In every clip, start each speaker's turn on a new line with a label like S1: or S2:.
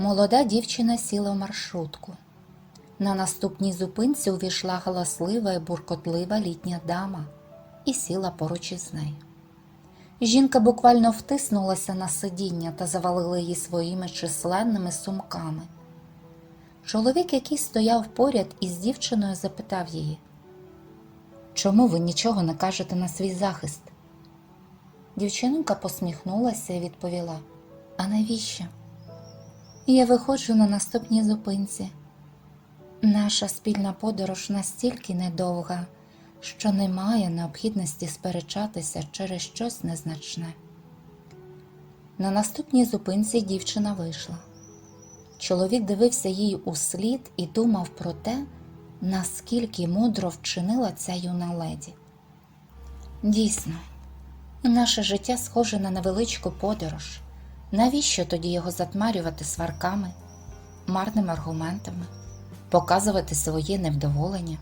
S1: Молода дівчина сіла в маршрутку. На наступній зупинці увійшла галаслива і буркотлива літня дама і сіла поруч із нею. Жінка буквально втиснулася на сидіння та завалила її своїми численними сумками. Чоловік, який стояв поряд із дівчиною, запитав її, Чому ви нічого не кажете на свій захист? Дівчинка посміхнулася і відповіла: А навіщо? Я виходжу на наступній зупинці. Наша спільна подорож настільки недовга, що немає необхідності сперечатися через щось незначне. На наступній зупинці дівчина вийшла. Чоловік дивився їй у слід і думав про те, наскільки мудро вчинила ця юна леді. Дійсно, наше життя схоже на невеличку подорож. Навіщо тоді його затмарювати сварками, марними аргументами, показувати своє невдоволення?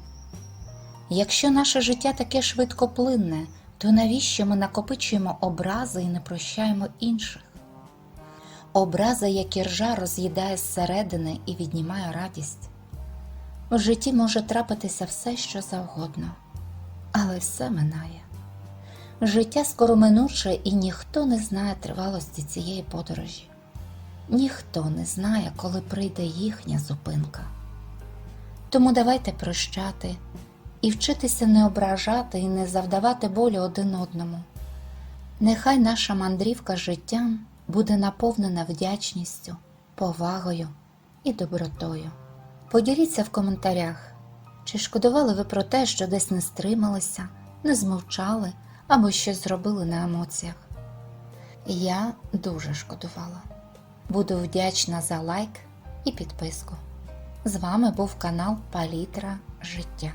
S1: Якщо наше життя таке швидкоплинне, то навіщо ми накопичуємо образи і не прощаємо інших? Образа, як іржа, роз'їдає зсередини і віднімає радість. В житті може трапитися все, що завгодно, але все минає. Життя скороминуче, і ніхто не знає тривалості цієї подорожі. Ніхто не знає, коли прийде їхня зупинка. Тому давайте прощати і вчитися не ображати і не завдавати болю один одному. Нехай наша мандрівка життям буде наповнена вдячністю, повагою і добротою. Поділіться в коментарях, чи шкодували ви про те, що десь не стрималися, не змовчали або щось зробили на емоціях. Я дуже шкодувала. Буду вдячна за лайк і підписку. З вами був канал Палітра Життя.